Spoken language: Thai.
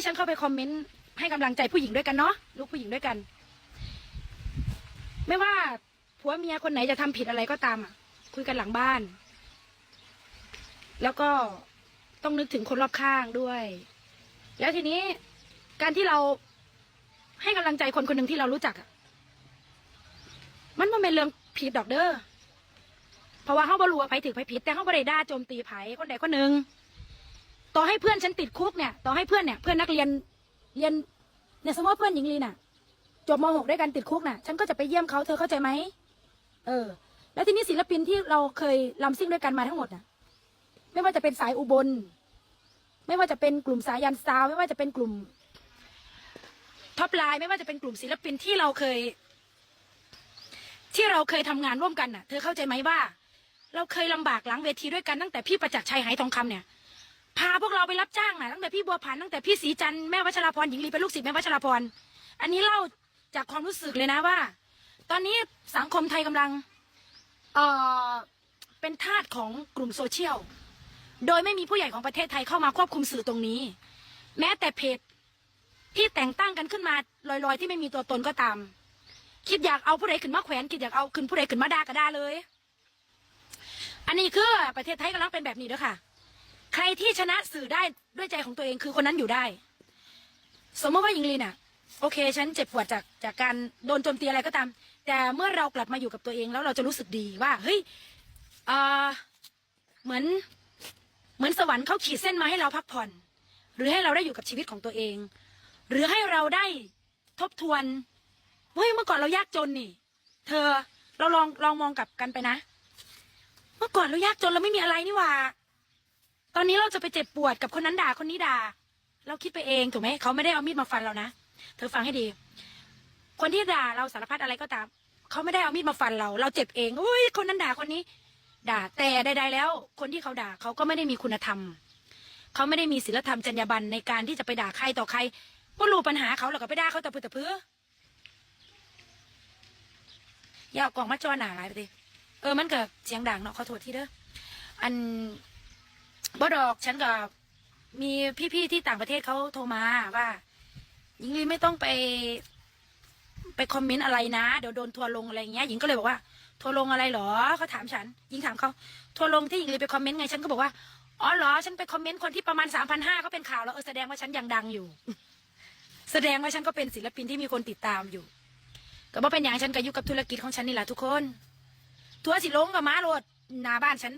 ที่ฉันเข้าไปคอมเมนต์ให้กำลังใจผู้หญิงด้วยกันเนาะลูกผู้หญิงด้วยกัน ไม่ว่าผัวเมียคนไหนจะทำผิดอะไรก็ตามอะ คุยกันหลังบ้าน แล้วก็ต้องนึกถึงคนรอบข้างด้วย แล้วทีนี้การที่เราให้กำลังใจคนคนหนึ่งที่เรารู้จักอะมันมันเป็นเรื่องผิดดอกเด้อเพราะว่าเขาบรู้ว่าไผถือไผผิด แต่เขาบ่ได้ด่าโจมตีไผคนใดคนหนึ่ง ต่อให้เพื่อนฉันติดคุกเนี่ยต่อให้เพื่อนเนี่ยเพื่อนนักเรียนเรียนเนี่ยสมมติเพื่อนหญิงลีน่ะจบม .6 ด้วยกันติดคุกน่ะ ฉันก็จะไปเยี่ยมเขาเธอเข้าใจไหมเออ แล้วทีนี้ศิลปินที่เราเคยลำซิ่งด้วยกันมาทั้งหมดน่ะ ไม่ว่าจะเป็นสายอุบล ไม่ว่าจะเป็นกลุ่มสายยันซาวไม่ว่าจะเป็นกลุ่มท็อปไลน์ไม่ว่าจะเป็นกลุ่มศิลปินที่เราเคย ที่เราเคยทำงานร่วมกันน่ะ เธอเข้าใจไหมว่า เราเคยลำบากหลังเวทีด้วยกันตั้งแต่พี่ประจักษ์ชัยหายทองคำเนี่ย พาพวกเราไปรับจ้างน่ะตั้งแต่พี่บัวผันตั้งแต่พี่ศรีจันทร์แม่วัชราพรหญิงลีเป็นลูกศิษย์แม่วัชราพรอันนี้เล่าจากความรู้สึกเลยนะว่า ตอนนี้สังคมไทยกำลังเอ่อเป็นทาสของกลุ่มโซเชียล โดยไม่มีผู้ใหญ่ของประเทศไทยเข้ามาควบคุมสื่อตรงนี้ แม้แต่เพจที่แต่งตั้งกันขึ้นมาลอยๆ ที่ไม่มีตัวตนก็ตาม คิดอยากเอาผู้ใดขึ้นมาแขวนคิดอยากเอาขึ้นผู้ใดขึ้นมาด่าก็ด่าเลย อันนี้คือประเทศไทยกำลังเป็นแบบนี้เด้อค่ะ ใครที่ชนะสื่อได้ด้วยใจของตัวเองคือคนนั้นอยู่ได้ สมมติว่าหญิงลีน่ะ โอเค ฉันเจ็บปวดจากจากการโดนโจมตีอะไรก็ตาม แต่เมื่อเรากลับมาอยู่กับตัวเองแล้วเราจะรู้สึกดีว่า เฮ้ยเออเหมือนเหมือนสวรรค์เขาขีดเส้นมาให้เราพักผ่อน หรือให้เราได้อยู่กับชีวิตของตัวเอง หรือให้เราได้ทบทวนเฮ้ยเมื่อก่อนเรายากจนนี่ เธอเราลองลองมองกลับกันไปนะ เมื่อก่อนเรายากจนเราไม่มีอะไรนี่หว่า ตอนนี้เราจะไปเจ็บปวดกับคนนั้นด่าคนนี้ด่า เราคิดไปเองถูกไหมเขาไม่ได้เอามีดมาฟันเรานะเธอฟังให้ดี คนที่ด่าเราสารพัดอะไรก็ตามเขาไม่ได้เอามีดมาฟันเรา เราเจ็บเองอุ้ยคนนั้นด่าคนนี้ ด่าแต่ใดๆแล้ว คนที่เขาด่าเขาก็ไม่ได้มีคุณธรรมเขาไม่ได้มีศีลธรรมจรรยาบรรณในการที่จะไปด่าใครต่อใครก็รู้ปัญหาเขาแล้วก็ไปด่าเขาแต่เพื่อแต่เพื่ออย่าเอากล่องมาจอหนาหลายไปดิเออมันเกิดเสียงดังเนาะขอโทษทีเด้ออัน บ่ดอกฉันกับมีพี่ๆที่ต่างประเทศเขาโทรมาว่าหญิงลีไม่ต้องไป ไปคอมเมนต์อะไรนะ เดี๋ยวโดนทัวร์ลงอะไรอย่างเงี้ยหญิงก็เลยบอกว่า ทัวร์ลงอะไรเหรอเขาถามฉันหญิงถามเขาทัวร์ลงที่หญิงลีไปคอมเมนต์ไงฉันก็บอกว่าอ๋อเหรอฉันไปคอมเมนต์คนที่ประมาณสามพันห้าก็เป็นข่าวแล้วเออแสดงว่าฉันยังดังอยู่ แสดงว่าฉันก็เป็นศิลปินที่มีคนติดตามอยู่ ก็บ่เป็นอย่างฉันก็อยู่กับธุรกิจของฉันนี่แหละทุกคน ทัวร์สิลงกับม้าโรดหน้าบ้านฉัน